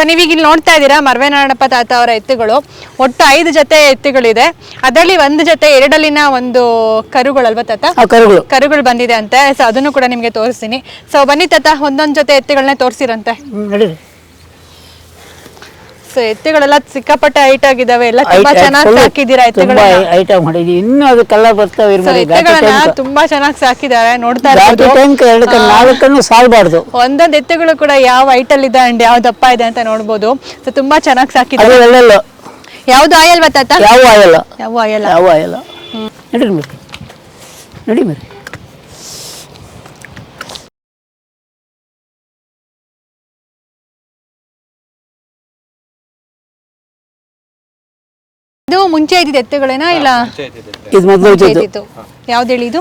So ನೀವೀಗ ಇಲ್ಲಿ ನೋಡ್ತಾ ಇದ್ದೀರಾ ಮರ್ವೆನಾಡಪ್ಪ ತಾತ ಅವರ ಎತ್ತುಗಳು. ಒಟ್ಟು ಐದು ಜೊತೆ ಎತ್ತುಗಳಿದೆ. ಅದರಲ್ಲಿ ಒಂದು ಜೊತೆ ಎರಡಲ್ಲಿನ ಒಂದು ಕರುಗಳಲ್ವಾ ತಾತ? ಕರುಗಳು. ಕರುಗಳು ಬಂದಿದೆ ಅಂತೆ. ಸೊ ಅದನ್ನು ಕೂಡ ನಿಮಗೆ ತೋರಿಸ್ತೀನಿ. ಸೊ ಬನ್ನಿ ತಾತ ಒಂದೊಂದು ಜೊತೆ ಎತ್ತುಗಳನ್ನ ತೋರಿಸಿರಂತೆ. ಸೊ ಎತ್ತುಗಳೆಲ್ಲ ಸಿಕ್ಕಾಪಟ್ಟೆ ಹೈಟ್ ಆಗಿದಾವೆ ಎಲ್ಲ ತುಂಬಾ ಚೆನ್ನಾಗಿ full ಸಾಕಿದ್ದೀರಾ ತುಂಬಾ ಎತ್ತುಗಳನ್ನ? ಐಟಮ್ ಮಾಡಿದ್ವಿ. ಇನ್ನು ಅದು ಕಲರ್ ಬರ್ತಾವೆ ಎತ್ತೆಗಳನ್ನ ಎತ್ತುಗಳನ್ನ ತುಂಬಾ ಚೆನ್ನಾಗಿ ಸಾಕಿದ್ದಾರೆ. ನೋಡ್ತಾ ಇರ್ಬೋದು. ಎರಡು ನಾಲ್ಕನ್ನು ಸಾಲ್ಬಾರ್ದು. ಒಂದೊಂದು ಎತ್ತೆಗಳು ಕೂಡ ಯಾವ ಹೈಟ್ ಅಲ್ಲಿ ಇದೆ ಅಂಡ್ ಯಾವ ದಪ್ಪ ಇದೆ ಅಂತ ನೋಡ್ಬೋದು. ಸೊ ತುಂಬಾ ಚೆನ್ನಾಗಿ ಅದು ಸಾಕಿದ್ದಾರೆ ಎಲ್ಲೆಲ್ಲ. ಯಾವ್ದು ಆಯಲ್ವಾ ತಾತ ಯಾವ ಆಯಲ್ಲ ಯಾವ ಆಯಲ್ಲ ಯಾವ ಆಯಲ್ಲ ನಡಿ ಮರಿ. ನಡಿ ಮೇರಿ. ಮುಂಚೆ ಇದ್ದಿದ್ದು ಎತ್ತುಗಳೇನಾ ಇಲ್ಲ? ಇದು ಮೊದಲು ಮುಂಚೆ ಇದ್ದದ್ದು. ಇದ್ದಿದ್ದು. ಯಾವ್ದು ಹೇಳಿ ಇದು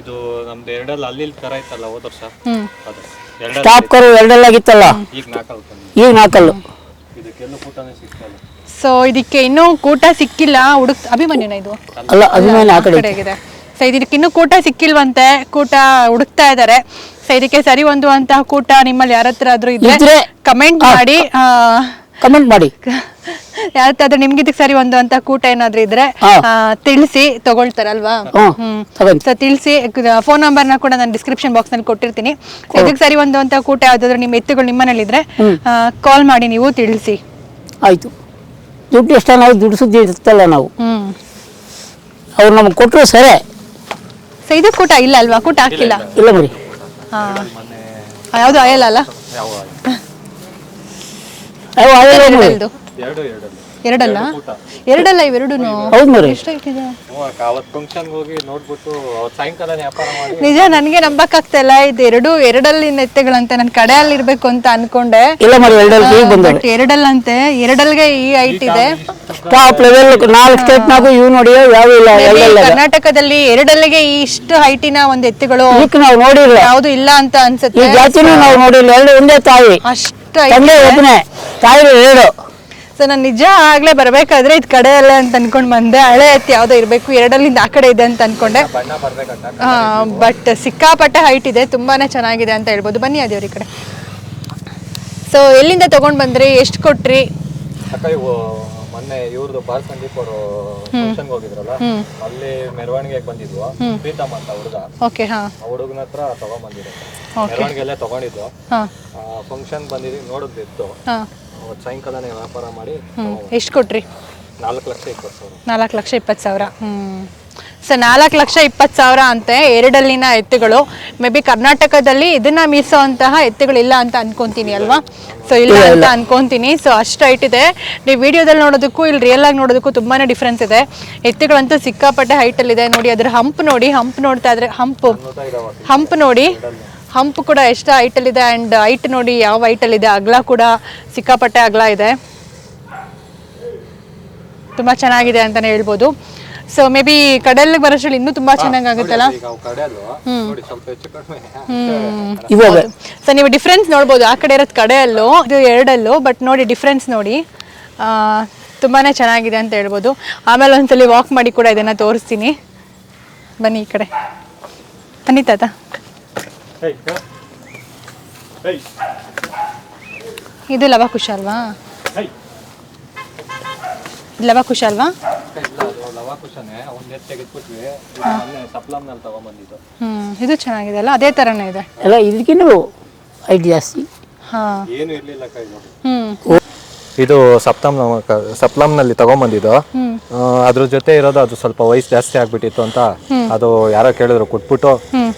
ಇದು ನಮ್ದು ಎರಡಲ್ಲಿ ಅಲ್ಲಿ ಕರ ಇತ್ತಲ್ಲ ಹೋದ ವರ್ಷ? ಹ್ಮ್. ಅದು. ಎರಡಲ್ಲಿ ಟಾಪ್ ಕರು ಎರಡೆಲ್ಲಾಗಿತ್ತಲ್ಲ? ಈಗ ನಾಲ್ಕಲ್ಲಿ ಈಗ ನಾಲ್ಕಲ್ಲು ಇದಕ್ಕೆಲ್ಲ ಕೂಟನೇ ಸಿಗ್ತಲ್ಲ ಸೊ ಇದಕ್ಕೆ ಇನ್ನೂ ಕೂಟ ಸಿಕ್ಕಿಲ್ಲ. ಹುಡುಕ್ ಅಭಿಮನ್ಯುನ ಇದು? ಅಲ್ಲ ಅಭಿಮಾನಿ ಆ ಕಡೆ. ಕಡೆಗಿದೆ ಸೊ ಇದಕ್ಕೆ ಇನ್ನೂ ಕೂಟ ಸಿಕ್ಕಿಲ್ವಂತೆ. ಕೂಟ ಹುಡುಕ್ತಾ ಇದ್ದಾರೆ. ಸೊ ಇದಕ್ಕೆ ಸರಿ ಹೊಂದುವಂತಹ ಕೂಟ ನಿಮ್ಮಲ್ಲಿ ಯಾರತ್ರ ಆದ್ರೂ ಇದ್ರೆ ಇದ್ರೆ ಕಮೆಂಟ್ ಮಾಡಿ. ಆ, ಕಮೆಂಟ್ ಮಾಡಿ. ಯಾವತ್ತಾದ್ರೂ ನಿಮ್ಗೆ ಇದಕ್ಕೆ ಸರಿ ಅಂತ ಕೂಟ ಏನಾದ್ರೂ ಇದ್ರೆ ಹಾ. ಆ, ತಿಳಿಸಿ ತಗೊಳ್ತಾರಲ್ವಾ? ಹ್ಮ್. ಸೊ ತಿಳಿಸಿ ಫೋನ್ ನಂಬರ್ನ ಕೂಡ ನಾನು ಡಿಸ್ಕ್ರಿಪ್ಷನ್ ಬಾಕ್ಸ್ನಲ್ಲಿ ಕೊಟ್ಟಿರ್ತೀನಿ. So, ಇದಕ್ಕೆ ಸರಿ ಒಂದು ಅಂತ ಕೂಟ ಯಾವ್ದಾದ್ರು ನಿಮ್ಮ ಎತ್ತುಗಳು ನಿಮ್ಮನೇಲಿ ಇದ್ರೆ ಕಾಲ್ ಮಾಡಿ ನೀವು ತಿಳಿಸಿ. ಆಯ್ತು. ದುಡ್ಡು ಎಷ್ಟ ನಾವು ದುಡ್ಡು ಸುದ್ದಿ ಇರ್ತಲ್ಲ ನಾವು. ಹ್ಮ್. ಅವ್ರು ನಮ್ಗೆ ಕೊಟ್ಟರು ಸರಿ. ಸೊ ಇದು ಕೂಟ ಇಲ್ಲ ಅಲ್ವಾ? ಕೂಟ ಹಾಕಿಲ್ಲ. ಇಲ್ಲ ಮರಿ ಹಾ. ಯಾವ್ದು ಆಯಲ್ಲ ಅಲ್ಲ? ಅವು ನನ್ಗೆ ನಂಬಕ್ ಎರಡಲ್ದು ಎರಡು ಎರಡಲ್ಲಿ? ಎರಡಲ್ಲ ಎರಡಲ್ಲ ಇವೆರಡುನು? ಹೌದು ಮರಿ. ಎಷ್ಟಾಯ್ತಿದೆ ಅವತ್ತು ಫಂಕ್ಷನ್ಗೆ ಹೋಗಿ ನೋಡ್ಬಿಟ್ಟು ಅವತ್ತು ಸಾಯಂಕಾಲ ವ್ಯಾಪಾರ ಮಾಡಿ. ನಿಜ ನನಗೆ ನಂಬಕ್ಕಾಗ್ತಾ ಇದು ಎರಡು ಎರಡಲ್ಲಿ ಎತ್ತೆಗಳಂತೆ ನಾನು ಕಡೆಯಲ್ಲಿ ಇರ್ಬೇಕು ಅಂತ ಅನ್ಕೊಂಡೆ. ಇಲ್ಲ ಮರಿ ಎರಡಲ್ಲಿ ಈಗ ಬಂದವೆ ಬಟ್ ಎರಡಲ್ಲಂತೆ. ಎರಡಲ್ಗೆ ಈ ಹೈಟ್ ಇದೆ. ಟಾಪ್ ಲೆವೆಲ್ ನಾಲ್ಕು ಸ್ಟೇಟ್ನಾಗು ಇವು ನೋಡಿ ಯಾವ ಇಲ್ಲ. Maybe ಕರ್ನಾಟಕದಲ್ಲಿ ಎರಡಲ್ಲಿಗೆ ಈ ಇಷ್ಟು ಹೈಟಿನ ಒಂದ್ ಎತ್ತುಗಳು ಈಗ ನಾವು ನೋಡಿಲ್ಲ. ಯಾವ್ದು ಇಲ್ಲ ಅಂತ ಈ ಅನ್ಸುತ್ತೆ ಜಾತಿನೂ ನಾವು ನೋಡಿಲ್ಲ. ಎರಡು ಒಂದೇ ತಾಯಿ. ಅಷ್ಟು ತಂದೆ ಒಬ್ಬನೇ ತಾಯಿ ಹೇಳು. ಸೊ ನಾನು ನಿಜ ಆಗ್ಲೇ ಬರ್ಬೇಕಾದ್ರೆ ಇದು ಕಡೆ ಅಲ್ಲ ಅಂತ ಅನ್ಕೊಂಡ್ ಬಂದೆ. ಹಳೆ ಎತ್ತಿ ಯಾವ್ದೋ ಇರ್ಬೇಕು ಎರಡಲ್ಲಿಂದ ಆ ಕಡೆ ಇದೆ ಅಂತ ಅನ್ಕೊಂಡೆ. ಬಟ್ ಸಿಕ್ಕಾಪಟ್ಟೆ ಹೈಟ್ ಇದೆ ತುಂಬಾನೇ ಚೆನ್ನಾಗಿದೆ ಅಂತ ಹೇಳ್ಬೋದು. ಬನ್ನಿ ಅದೇವ್ರ ಈ ಕಡೆ. ಸೊ ಎಲ್ಲಿಂದ ತಗೊಂಡ್ ಬಂದ್ರಿ? ಎಷ್ಟು ಕೊಟ್ರಿ? ಅಕ್ಕ ಇವು ಮೊನ್ನೆ ಇವ್ರದ್ದು ಬಾಲ್ ಸಂದೀಪ್ ಅವರು ಫಂಕ್ಷನ್ಗೆ ಹೋಗಿದ್ರಲ್ಲ ಅಲ್ಲಿ ಮೆರವಣಿಗೆಗೆ ಬಂದಿದ್ವು. ಪ್ರೀತಮ್ ಅಂತ ಹುಡುಗ. ಓಕೆ ಹಾ. ಆ ಹುಡುಗನ ಹತ್ರ ತಗೊಂಬಂದಿರೋ Okay. ಮೆರವಣಿಗೆಲ್ಲೇ ತಗೊಂಡಿದ್ದು. ಹಾ. ಫಂಕ್ಷನ್ ಬಂದಿದ್ದು ನೋಡಿದ್ದಿತ್ತು. ಹಾ. ಅವತ್ತು ಸಾಯಂಕಾಲನೇ ವ್ಯಾಪಾರ ಮಾಡಿ ಎಷ್ಟು ಕೊಟ್ರಿ? ನಾಲ್ಕು ಲಕ್ಷ ಇಪ್ಪತ್ತು ಸಾವಿರ. ನಾಲ್ಕು ಲಕ್ಷ ಇಪ್ಪತ್ತು ಸಾವಿರ. ಹ್ಮ್. ಸೊ ನಾಲ್ಕು ಲಕ್ಷ ಇಪ್ಪತ್ತು ಸಾವಿರ ಅಂತೆ ಎರಡಲ್ಲಿನ ಎತ್ತುಗಳು. ಮೇ ಬಿ ಕರ್ನಾಟಕದಲ್ಲಿ ಇದನ್ನ ಮೀಸೋಂತಹ ಎತ್ತುಗಳಿಲ್ಲ ಅಂತ ಅನ್ಕೊಂತೀನಿ ಅಲ್ವಾ? ಸೊ ಇಲ್ಲ ಅಂತ ಅನ್ಕೊಂತೀನಿ. ಸೊ ಅಷ್ಟು ಹೈಟ್ ಇದೆ. ನೀವು ವಿಡಿಯೋದಲ್ಲಿ ನೋಡೋದಕ್ಕೂ ಇಲ್ಲಿ ರಿಯಲ್ ಆಗಿ ನೋಡೋದಕ್ಕೂ ತುಂಬಾನೇ ಡಿಫ್ರೆನ್ಸ್ ಇದೆ. ಎತ್ತುಗಳಂತೂ ಸಿಕ್ಕಾಪಟ್ಟೆ ಹೈಟ್ ಅಲ್ಲಿ ಇದೆ ನೋಡಿ ಅದ್ರ ಹಂಪ್ ನೋಡಿ ಹಂಪ್ ನೋಡ್ತಾ ಇದ್ರೆ ಹಂಪ್ ಹಂಪ್ ನೋಡಿ. ಹಂಪ್ ಕೂಡ ಎಷ್ಟು ಹೈಟಲ್ಲಿದೆ ಇದೆ ಅಂಡ್ ಹೈಟ್ ನೋಡಿ ಯಾವ ಹೈಟಲ್ಲಿದೆ. ಅಲ್ಲಿ ಇದೆ ಅಗಲ ಕೂಡ ಸಿಕ್ಕಾಪಟ್ಟೆ ಅಗಲ ಇದೆ. ತುಂಬಾ ಚೆನ್ನಾಗಿದೆ ಅಂತಾನೆ ಹೇಳ್ಬೋದು. ಸೊ ಮೇ ಬಿ ಕಡಲಿಗೆ ಬರೋಷ್ಟ್ರಲ್ಲಿ ಇನ್ನೂ ತುಂಬಾ ಚೆನ್ನಾಗಾಗುತ್ತಲ್ಲ ಈಗ ಅವು ಕಡೆಯಲ್ವ ನೋಡಿ ಸ್ವಲ್ಪ ಹೆಚ್ಚು ಕಡಿಮೆ. ಇವಾಗ ಸೊ ನೀವು ಡಿಫ್ರೆನ್ಸ್ ನೋಡ್ಬೋದು. ಆ ಕಡೆ ಇರೋದು ಕಡೆಯಲ್ಲೂ ಇದು ಎರಡಲ್ಲೋ ಬಟ್ ನೋಡಿ ಡಿಫ್ರೆನ್ಸ್ ನೋಡಿ. ತುಂಬಾ ತುಂಬಾನೇ ಚೆನ್ನಾಗಿದೆ ಅಂತ ಹೇಳ್ಬೋದು. ಆಮೇಲೆ ಒಂದ್ಸಲಿ ವಾಕ್ ಮಾಡಿ ಕೂಡ ಇದನ್ನ ತೋರಿಸ್ತೀನಿ. ಬನ್ನಿ ಈ ಕಡೆ. ಬನ್ನಿ ತಾತ. ಇದು ಲವಕುಶ ಅಲ್ವಾ? ಲವ ಇದು ಲವಕುಶ ಅಲ್ವಾ? ಒಂದ್ ಎತ್ತು ತೆಗೆದ್ಬಿಟ್ವಿ. ಇದು ಚೆನ್ನಾಗಿದೆ ಅಲ್ಲ ಅದೇ ಥರನೇ ಇದೆ. ಎಲ್ಲ ಇದಕ್ಕಿನ್ನೂ ಐಟ್ ಜಾಸ್ತಿ ಹಾಂ. ಏನು ಇರಲಿಲ್ಲ ಕೈ ಇದು ಸಪ್ಲಂ ಸಪ್ಲಂನಲ್ಲಿ ಸಪ್ತಮ್ ಸಪ್ಲಮ್ನಲ್ಲಿ ತಗೊಂಬಂದಿದ್ದು ಅದ್ರ ಜೊತೆ ಇರೋದು ಅದು ಸ್ವಲ್ಪ ವಯಸ್ಸು ಜಾಸ್ತಿ ಆಗ್ಬಿಟ್ಟಿತ್ತು ಅಂತ ಅದು ಯಾರೋ ಕೇಳಿದ್ರು ಕೊಟ್ಬಿಟ್ಟು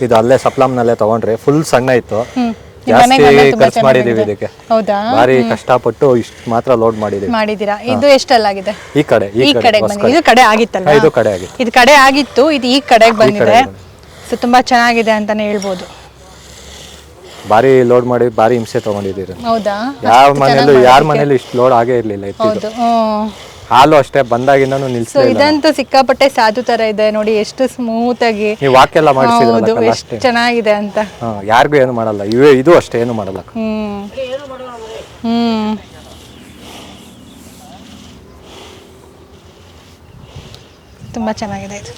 ಇದು ಅಲ್ಲೇ ಸಪ್ಲಮ್ನಲ್ಲೇ ತಗೊಂಡ್ರಿ ಫುಲ್ ಸಣ್ಣ ಇತ್ತು. ಜಾಸ್ತಿ ಖರ್ಚು ಮಾಡಿದೀವಿ ಇದಕ್ಕೆ. ಭಾರಿ ಕಷ್ಟಪಟ್ಟು ಇಷ್ಟು ಮಾತ್ರ ಲೋಡ್ ಮಾಡಿದೀವಿ. ಮಾಡಿದೀರಾ? ಇದು ಎಷ್ಟಲ್ಲಾಗಿದೆ? ಈ ಕಡೆ ಈ ಕಡೆ ಇದು ಕಡೆ ಆಗಿತ್ತಲ್ಲ ಇದು ಕಡೆ ಆಗಿತ್ತು. ಇದು ಕಡೆ ಆಗಿತ್ತು ಇದು ಈ ಕಡೆಗೆ ಬಂದಿದೆ. ಸೊ ತುಂಬಾ ಚೆನ್ನಾಗಿದೆ ಅಂತಾನೆ ಹೇಳ್ಬೋದು. ಭಾರಿ ಲೋಡ್ ಮಾಡಿ ಭಾರಿ ಹಿಂಸೆ ತಗೊಂಡಿದ್ದೀರಿ. ಹೌದಾ? ಯಾವ ಮನೇಲೂ ಯಾರ ಮನೇಲೂ ಇಷ್ಟು ಲೋಡ್ ಆಗೇ ಇರ್ಲಿಲ್ಲ ಹೌದು ಹ್ಮ್. ಹಾಲು ಅಷ್ಟೇ ಬಂದಾಗಿಂದನೂ ಸೊ ಇದಂತ ಇಲ್ಲ. ಇದಂತೂ ಸಿಕ್ಕಾಪಟ್ಟೆ ಸಾಧು ತರ ಇದೆ ನೋಡಿ ಎಷ್ಟು ಸ್ಮೂತ್ ಆಗಿ. ನೀವು ವಾಕೆಲ್ಲ ಹೌದು ಮಾಡಿಸಿದ್ರಲ್ಲ ಎಷ್ಟು ಚೆನ್ನಾಗಿದೆ ಅಂತ. ಹಾ ಯಾರಿಗೂ ಏನು ಮಾಡಲ್ಲ. ಇವೆ ಇದು ಅಷ್ಟೇ ಏನು ಮಾಡಲ್ಲ. ಹ್ಮ್. ಹ್ಮ್. ತುಂಬಾ ಚೆನ್ನಾಗಿದೆ ಇದು.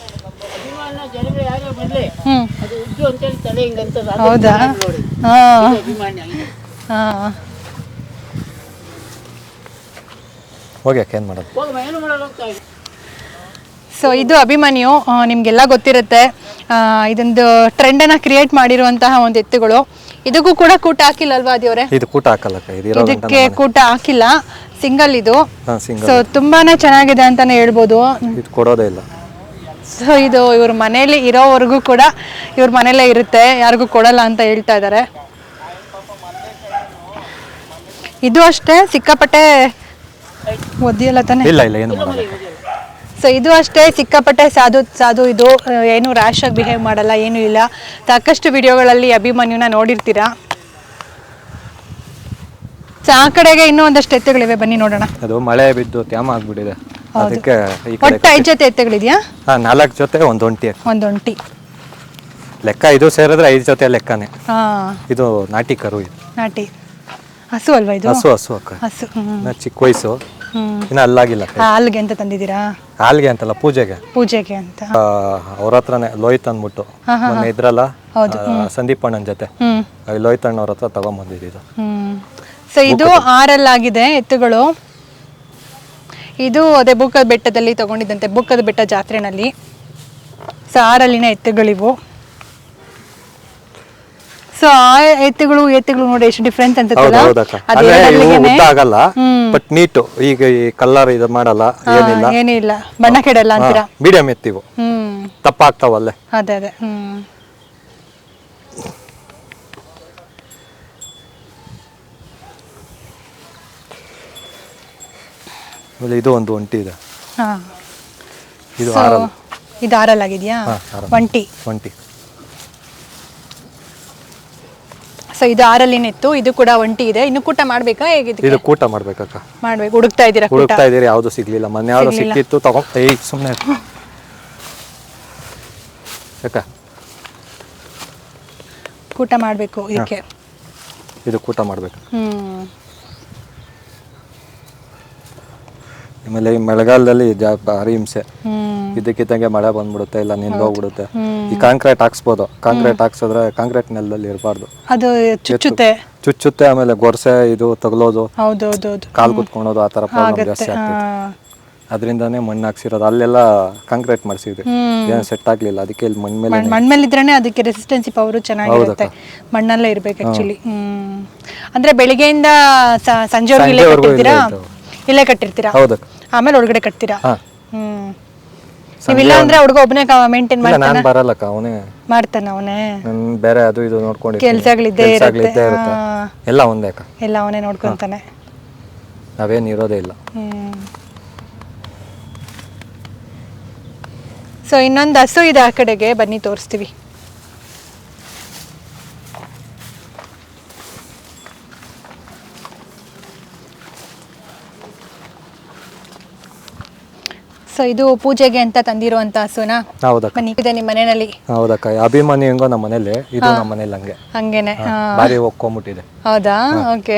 ಹೌದಾ? ಹಾ. ಹಾ. ಹೋಗಿ ಯಾಕೆ ಏನು ಮಾಡೋದು ಸೊ ಇದು ಅಭಿಮನ್ಯು ಆ, ನಿಮ್ಗೆಲ್ಲ ಗೊತ್ತಿರುತ್ತೆ. ಆ, ಇದೊಂದು ಟ್ರೆಂಡನ್ನು ಕ್ರಿಯೇಟ್ ಮಾಡಿರುವಂತಹ ಒಂದು ಎತ್ತುಗಳು. ಇದಕ್ಕೂ ಕೂಡ ಕೂಟ ಹಾಕಿಲ್ಲ ಅಲ್ವಾ ದೇವ್ರೆ ಇದು ಕೂಟ ಇದು ಇರೋ ಇದಕ್ಕೆ ಕೂಟ ಹಾಕಿಲ್ಲ. ಸಿಂಗಲ್ ಇದು. ಹಾಂ ಸಿಂಗಲ್ ಸೊ ತುಂಬಾನೇ ಚೆನ್ನಾಗಿದೆ ಅಂತಾನೆ ಹೇಳ್ಬೋದು. ಇದು ಕೊಡೋದೇ ಇಲ್ಲ. ಸೊ ಇದು ಇವ್ರ ಮನೇಲಿ ಇರೋವರೆಗೂ ಕೂಡ ಇವ್ರ ಮನೇಲೇ ಇರುತ್ತೆ ಯಾರಿಗೂ ಕೊಡಲ್ಲ ಅಂತ ಹೇಳ್ತಾ ಇದ್ದಾರೆ ಇದು ಅಷ್ಟೇ ಸಿಕ್ಕಾಪಟ್ಟೆ ಒದ್ದಿಯಲ್ಲ ತಾನೆ? ಇಲ್ಲ ಇಲ್ಲ ಏನು ಸೊ ಇದು ಅಷ್ಟೇ ಸಿಕ್ಕಾಪಟ್ಟೆ ಸಾಧು ಸಾಧು ಇದು ಏನು ರ್ಯಾಶ್ ಆಗಿ ಬಿಹೇವ್ ಮಾಡಲ್ಲ ಏನೂ ಇಲ್ಲ. ಸಾಕಷ್ಟು ವಿಡಿಯೋಗಳಲ್ಲಿ ಅಭಿಮನ್ಯುನ ನೋಡಿರ್ತೀರಾ? ಸೊ ಆ ಕಡೆಗೆ ಇನ್ನೂ ಒಂದಷ್ಟು ಎತ್ತುಗಳಿವೆ ಬನ್ನಿ ನೋಡೋಣ. ಅದು ಮಳೆ ಬಿದ್ದು ತ್ಯಾಮ ಆಗ್ಬಿಟ್ಟಿದೆ. ಅದಕ್ಕೆ ಈ ಕಡೆ ಒಟ್ಟು ಐದು ಜೊತೆ ಎತ್ತುಗಳಿದೆಯಾ? ಹಾಂ ನಾಲ್ಕು ಜೊತೆ ಒಂದು ಒಂಟಿ ಒಂದು ಒಂಟಿ. ಲೆಕ್ಕ ಇದು ಸೇರಿದ್ರೆ ಐದು ಜೊತೆ ಲೆಕ್ಕನೇ. ಹಾ. ಇದು ನಾಟಿ ಕರು ಇದು. ನಾಟಿ. ಹಸು ಅಲ್ವಾ ಇದು? ಹಸು ಹಸು ಅಕ್ಕ. ಹಸು ಹ್ಮ್. ಇನ್ನ ಚಿಕ್ಕ ವಯಸ್ಸು. ಹ್ಮ್. ಇನ್ನ ಅಲ್ಲಾಗಿಲ್ಲ. ಹಾಲ್ಗೆ ಅಂತ ತಂದಿದ್ದೀರಾ? ಹಾಲ್ಗೆ ಅಂತಲ್ಲ ಪೂಜೆಗೆ. ಪೂಜೆಗೆ ಅಂತ. ಅವ್ರ ಹತ್ರನೇ ಲೋಹಿತ್ ಅಂದ್ಬಿಟ್ಟು. ಮೊನ್ನೆ ಇದ್ರಲ್ಲ ಆ, ಸಂದೀಪ್ ಅಣ್ಣನ ಜೊತೆ. ಹ್ಮ್. ಆ ಲೋಹಿತ್ ಅಣ್ಣವ್ರ ಹತ್ರ ತಗೊಂಬಂದಿದ್ದು ಹ್ಮ್. ಸೊ ಇದು ಆರಲ್ಲಾಗಿದೆ ಎತ್ತುಗಳು. ಇದು ಅದೇ ಬುಕ್ಕದ ಬೆಟ್ಟದಲ್ಲಿ ತಗೊಂಡಿದ್ದಂತೆ ಬುಕ್ಕದ ಬೆಟ್ಟ ಜಾತ್ರೆನಲ್ಲಿ. ಸೊ ಆರಲ್ಲಿನ ಎತ್ತುಗಳಿವು. ಸೊ ಆ ಎತ್ತುಗಳು ಎತ್ತುಗಳು ನೋಡಿ ಎಷ್ಟು ಡಿಫ್ರೆನ್ಸ್ ಅಂತ ಆಗಲ್ಲ ಬಟ್ ನೀಟು ಈಗ ಈ ಕಲ್ಲರ್ ಇದು ಮಾಡಲ್ಲ ಏನಿಲ್ಲ. ಏನಿಲ್ಲ. ಬಣ್ಣ ಕೆಡಲ್ಲ ಅಂತೀರಾ? ಮೀಡಿಯಂ ಎತ್ತಿವು. ಹ್ಮ್. ತಪ್ಪಾಗ್ತಾವ ಅದೇ ಅದೇ. ಹ್ಮ್. ಆಮೇಲೆ ಇದು ಒಂದು ಒಂಟಿ ಇದೆ. ಹಾ. ಇದು ಆರಲ್. ಆರಲ್ಲ ಇದು ಆರಲ್ಲಾಗಿದೆಯಾ ಹಾ, ಆರಲ್ಲ. ಒಂಟಿ. ಒಂಟಿ. ಸೊ ಇದು ಆರಲ್ಲಿನ ಇತ್ತು ಇದು ಕೂಡ ಒಂಟಿ ಇದೆ. ಇನ್ನು ಕೂಟ ಮಾಡ್ಬೇಕಾ ಹೇಗಿದೆ ಇದು ಕೂಟ ಮಾಡ್ಬೇಕಕ್ಕ ಮಾಡ್ಬೇಕು. ಹುಡುಕ್ತಾ ಇದ್ದೀರಾ ಕೂಟ? ಹುಡುಕ್ತಾ ಇದೀರಿ ಯಾವುದು ಸಿಗ್ಲಿಲ್ಲ. ಮೊನ್ನೆ ಯಾವ್ದು ಸಿಕ್ಕಿತ್ತು ತಗೊಂಡ್ ಏಯ್ ಸುಮ್ಮನೆ ಅಕ್ಕ. ಕೂಟ ಮಾಡಬೇಕು ಇದಕ್ಕೆ. ಇದು ಕೂಟ ಮಾಡ್ಬೇಕು. ಹ್ಮ್. ಆಮೇಲೆ ಈ ಮಳೆಗಾಲದಲ್ಲಿ ಜಾ ಭಾರಿ ಹಿಂಸೆ. ಇದಕ್ಕಿದ್ದಂಗೆ ಮಳೆ ಬಂದ್ಬಿಡುತ್ತೆ ಇಲ್ಲ ನಿಂದೋಗ್ಬಿಡುತ್ತೆ ಈ ಕಾಂಕ್ರೀಟ್ ಹಾಕ್ಸ್ಬೋದು. ಕಾಂಕ್ರೀಟ್ ಹಾಕ್ಸಿದ್ರೆ ಕಾಂಕ್ರೀಟ್ ನೆಲದಲ್ಲಿ ಇರಬಾರ್ದು. ಅದು ಚುಚ್ಚುತ್ತೆ. ಚುಚ್ಚುತ್ತೆ ಆಮೇಲೆ ಗೊರ್ಸೆ ಇದು ತಗಲೋದು. ಕಾಲ್ ಕುತ್ಕೊಳೋದು ಆ ತರ ಪ್ರಾಬ್ಲಮ್ ಜಾಸ್ತಿ ಹಾ. ಆಗ್ತೈತೆ ಅದರಿಂದಾನೇ ಮಣ್ಣು ಹಾಕ್ಸಿರೋದು. ಅಲ್ಲೆಲ್ಲ ಕಾಂಕ್ರೀಟ್ ಮಾಡಿಸಿದ್ವಿ. ಏನು ಸೆಟ್ ಆಗ್ಲಿಲ್ಲ. ಅದಕ್ಕೆ ಇಲ್ಲಿ ಮಣ್ಣು ಮೇಲೆ ಮಣ್ ಮಣ್ ಮೇಲೆ ಇದ್ರೇನೆ ಅದಕ್ಕೆ ರೆಸಿಸ್ಟೆನ್ಸಿ ಪವರು ಚೆನ್ನಾಗಿರುತ್ತೆ. ಮಣ್ಣಲ್ಲೇ ಇರ್ಬೇಕು ಆಕ್ಚುಲಿ ಹ್ಮ್. ಅಂದ್ರೆ ಬೆಳಿಗ್ಗೆಯಿಂದ ಸ- ಸಂಜೆವರೆಗೂ ಇಲ್ಲೇ ಸಂಜೆವರೆಗೂ ಕಟ್ಟಿರ್ತೀರಾ? ಇಲ್ಲೇ ಇಲ್ಲೇ ಕಟ್ಟಿರ್ತೀರಾ? ಹೌದಕ್ಕ. ಆಮೇಲೆ ಒಳಗಡೆ ಕಟ್ತೀರಾ? ಹಾ. ಹ್ಮ್. ನೀವಿಲ್ಲ ಅಂದ್ರೆ ಹುಡುಗ ಒಬ್ಬನೇ ಮೇಂಟೈನ್ ಮಾಡ್ತಾನೆ ನಾನು ಬರಲ್ಲಕ್ಕ ಅವನೇ. ಮಾಡ್ತಾನೆ ಅವನೇ? ನನ್ ಬೇರೆ ಅದು ಇದು ನೋಡ್ಕೊಂಡು ಕೆಲ್ಸಗಳಿದ್ದೇ ಇರುತ್ತೆ. ಇರುತ್ತೆ. ಹಾ. ಎಲ್ಲ ಒಂದೇ ಅಕ್ಕ. ಎಲ್ಲ ಅವನೇ ನೋಡ್ಕೊಂತಾನೆ. ನಾವೇನು ಇರೋದೇ ಇಲ್ಲ. ಹ್ಮ್. ಸೊ ಇನ್ನೊಂದು ಹಸು ಇದೆ ಆ ಕಡೆಗೆ. ಬನ್ನಿ ತೋರಿಸ್ತೀವಿ. ಸೊ ಇದು ಪೂಜೆಗೆ ಅಂತ ತಂದಿರುವಂತ ಹಸುನ? ಹೌದಕ್ಕ. ಬನ್ನಿ ಇದೆ ನಿಮ್ಮ ಮನೆಯಲ್ಲಿ. ಹೌದಕ್ಕ ಅಭಿಮಾನಿ ಹೆಂಗೋ ನಮ್ಮ ಮನೇಲಿ ಇದು ನಮ್ಮ ಮನೇಲಿ ಹಂಗೆ. ಹಂಗೇನೆ ಹಾ. ಬಾರಿ ಒಕ್ಕೊಂಬಿಟ್ಟಿದೆ. ಹೌದಾ? ಓಕೆ.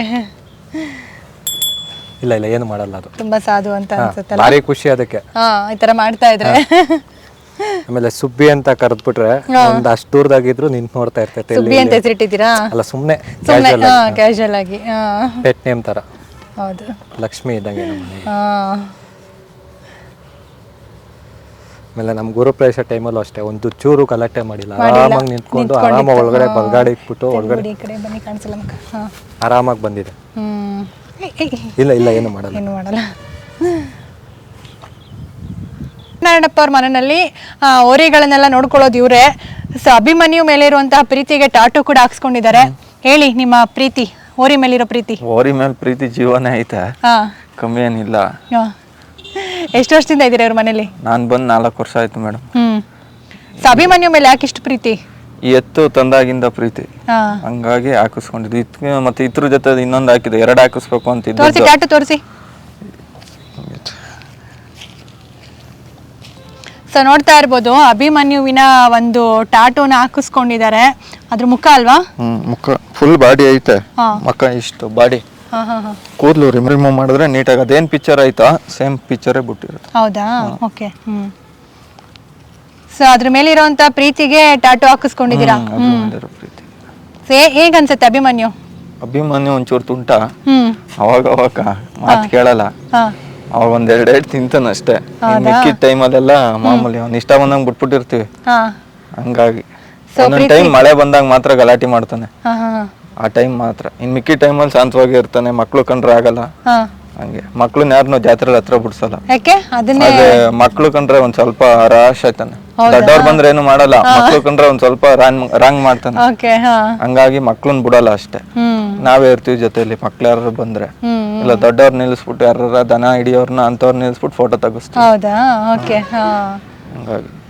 ಇಲ್ಲ ಇಲ್ಲ ಏನು ಮಾಡಲ್ಲ ಅದು. ತುಂಬಾ ಸಾಧು ಅಂತ ಅನ್ಸುತ್ತೆ ಭಾರಿ ಖುಷಿ ಅದಕ್ಕೆ. ಹಾ ಈ ತರ ಮಾಡ್ತಾ ಇದ್ರೆ. ಆಮೇಲೆ ಸುಬ್ಬಿ ಅಂತ ಕರೆದ್ಬಿಟ್ರೆ ಒಂದ್ ಅಷ್ಟು ದೂರದಾಗಿದ್ರು ನಿಂತ್ ನೋಡ್ತಾ ಇರ್ತೈತೆ ಎಲ್ಲಿ ಸುಬ್ಬಿ ಅಂತ ಹೆಸರಿಟ್ಟಿದ್ದೀರಾ? ಅಲ್ಲ ಸುಮ್ನೆ ಸುಮ್ಮನೆ ಹಾ ಕ್ಯಾಶುವಲ್ ಆಗಿ ಹಾ. ಪೆಟ್ ನೇಮ್ ತರ. ಹೌದು. ಲಕ್ಷ್ಮಿ ಇದ್ದಂಗೆ ನಮ್ಮ ಮನೆಗೆ ಹಾ. ಆಮೇಲೆ ನಮ್ ಗುರುಪ್ರವೇಶ ಟೈಮಲ್ಲೂ ಅಷ್ಟೇ ಒಂದು ಚೂರು ಗಲಾಟೆ ಮಾಡಿಲ್ಲ. ಆರಾಮಾಗಿ ನಿಂತ್ಕೊಂಡು ಆರಾಮಾಗಿ ಒಳಗಡೆ ಬಲ್ಗಾಡಿ ಇಟ್ಬಿಟ್ಟು ಒಳಗಡೆ ಆರಾಮಾಗಿ ಬಂದಿದೆ. ಇಲ್ಲ ಇಲ್ಲ ಏನು ಮಾಡಲ್ಲ. ಏನು ಮಾಡಲ್ಲ. ನಾರಾಯಣಪ್ಪ ಅವ್ರ ಮನೆಯಲ್ಲಿ ಆ, ಹೋರಿಗಳನ್ನೆಲ್ಲ ನೋಡ್ಕೊಳ್ಳೋದು ಇವರೇ. ಸೊ ಅಭಿಮನ್ಯು ಮೇಲೆ ಇರುವಂತಹ ಪ್ರೀತಿಗೆ ಟಾಟು ಕೂಡ ಹಾಕ್ಸ್ಕೊಂಡಿದ್ದಾರೆ. ಹೇಳಿ ನಿಮ್ಮ ಪ್ರೀತಿ ಹೋರಿ ಮೇಲಿರೋ ಪ್ರೀತಿ. ಓರಿ ಮೇಲೆ ಪ್ರೀತಿ ಜೀವನ ಐತೆ. ಹಾ. ಕಮ್ಮಿ ಏನಿಲ್ಲ. ಹಾ. ಎಷ್ಟು ವರ್ಷದಿಂದ ಇದ್ದೀರಾ ಅವ್ರ ಮನೇಲಿ? ನಾನು ಬಂದು ನಾಲ್ಕು ವರ್ಷ ಆಯ್ತು ಮೇಡಮ್. ಹ್ಮ್. ಸೊ ಅಭಿಮನ್ಯು ಮೇಲೆ ಯಾಕೆ ಇಷ್ಟು ಪ್ರೀತಿ? ಈ ಎತ್ತು ತಂದಾಗಿಂದ ಪ್ರೀತಿ. ಹಾ. ಹಂಗಾಗಿ ಹಾಕಿಸ್ಕೊಂಡಿದ್ದು. ಇತ್ ಮತ್ತೆ ಇದ್ರ ಜೊತೆ ಇನ್ನೊಂದು ಹಾಕಿದೆ. ಎರಡು ಹಾಕಿಸ್ಬೇಕು ಅಂತ ತೋರಿಸಿ ಇದ್ದು ಟ್ಯಾಟು ತೋರಿಸಿ. ಸೊ ನೋಡ್ತಾ ಇರ್ಬೋದು ಅಭಿಮನ್ಯುವಿನ ಒಂದು ಟಾಟೂನ ಹಾಕಿಸ್ಕೊಂಡಿದ್ದಾರೆ. ಅದ್ರ ಮುಖ ಅಲ್ವಾ? ಹ್ಮ್ ಮುಖ. ಫುಲ್ ಬಾಡಿ ಐತೆ. ಹಾ. ಮುಖ ಇಷ್ಟು ಬಾಡಿ ಕೂದಲು ರಿಮ್ ರಿಮೂವ್ ಮಾಡಿದ್ರೆ ನೀಟಾಗಿ ಅದೇನು ಪಿಕ್ಚರ್ ಆಯ್ತಾ? ಸೇಮ್ ಪಿಕ್ಚರೇ ಬಿಟ್ಟಿರುತ್ತೆ. ಹೌದಾ? ಓಕೆ ಹ್ಮ್. ಸೊ ಅದ್ರ ಮೇಲೆ ಇರೋಂತ ಪ್ರೀತಿಗೆ ಟ್ಯಾಟೂ ಹಾಕಿಸ್ಕೊಂಡಿದ್ದೀರಾ? ಅದು ಪ್ರೀತಿ ಸೊ ಹೇಗ್ ಅನ್ಸುತ್ತೆ ಅಭಿಮನ್ಯು? ಅಭಿಮನ್ಯು ಒಂಚೂರು ತುಂಟ. ಹ್ಮ್. ಅವಾಗ ಅವಾಗ ಮಾತು ಕೇಳಲ್ಲ. ಹಾ. ಅವಾಗ ಒಂದೆರಡು ಎರಡ್ ಎರಡು ತಿಂತಾನ ಅಷ್ಟೇ. ಇನ್ ಮಿಕ್ಕಿದ ಟೈಮಲ್ಲೆಲ್ಲ ಮಾಮೂಲಿ ಅವ್ನ ಇಷ್ಟ ಬಂದಂಗೆ ಬಿಟ್ಬಿಟ್ಟಿರ್ತೀವಿ. ಹಾ. ಹಂಗಾಗಿ ಒಂದೊಂದ್ ಟೈಮ್ ಮಳೆ ಬಂದಾಗ ಮಾತ್ರ ಗಲಾಟೆ ಮಾಡ್ತಾನೆ. ಹಾ ಹಾ. ಆ ಟೈಮ್ ಮಾತ್ರ. ಇನ್ ಮಿಕ್ಕಿ ಟೈಮಲ್ಲಿ ಶಾಂತವಾಗಿ ಇರ್ತಾನೆ ಮಕ್ಳು ಕಂಡ್ರೆ ಆಗಲ್ಲ. ಹಾ. ಹಂಗೆ. ಮಕ್ಳನ್ನ ಯಾರನ್ನೂ ಜಾತ್ರೆ ಹತ್ರ ಬಿಡ್ಸಲ್ಲ. ಯಾಕೆ? ಅದನ್ನೇ ಅದೇ ಮಕ್ಳು ಕಂಡ್ರೆ ಒಂದ್ ಸ್ವಲ್ಪ ರಾಶ್ ಆಯ್ತಾನೆ. ದೊಡ್ಡವ್ರು ಬಂದ್ರೆ ಏನು ಮಾಡಲ್ಲ. ಮಕ್ಳು ಕಂಡ್ರೆ ಒಂದ್ ಸ್ವಲ್ಪ ರಾಂಗ್ ರಾಂಗ್ ಮಾಡ್ತಾನೆ. ಓಕೆ ಹಾ. ಹಂಗಾಗಿ ಮಕ್ಳನ್ನ ಬಿಡಲ್ಲ ಅಷ್ಟೇ. ಹ್ಮ್. ನಾವೇ ಇರ್ತೀವಿ ಜೊತೆಲಿ ಮಕ್ಳು ಯಾರು ಬಂದ್ರೆ. ಇಲ್ಲ ದೊಡ್ಡವ್ರು ನಿಲ್ಸ್ಬಿಟ್ಟು ಯಾರ ದನ ಹಿಡಿಯೋರ್ನ ಅಂತವ್ರು ನಿಲ್ಸ್ಬಿಟ್ಟು ಫೋಟೋ ತೆಗಿಸ್ತೀವಿ. ಹೌದಾ? ಓಕೆ ಹಾ. ಹಂಗಾಗಿ.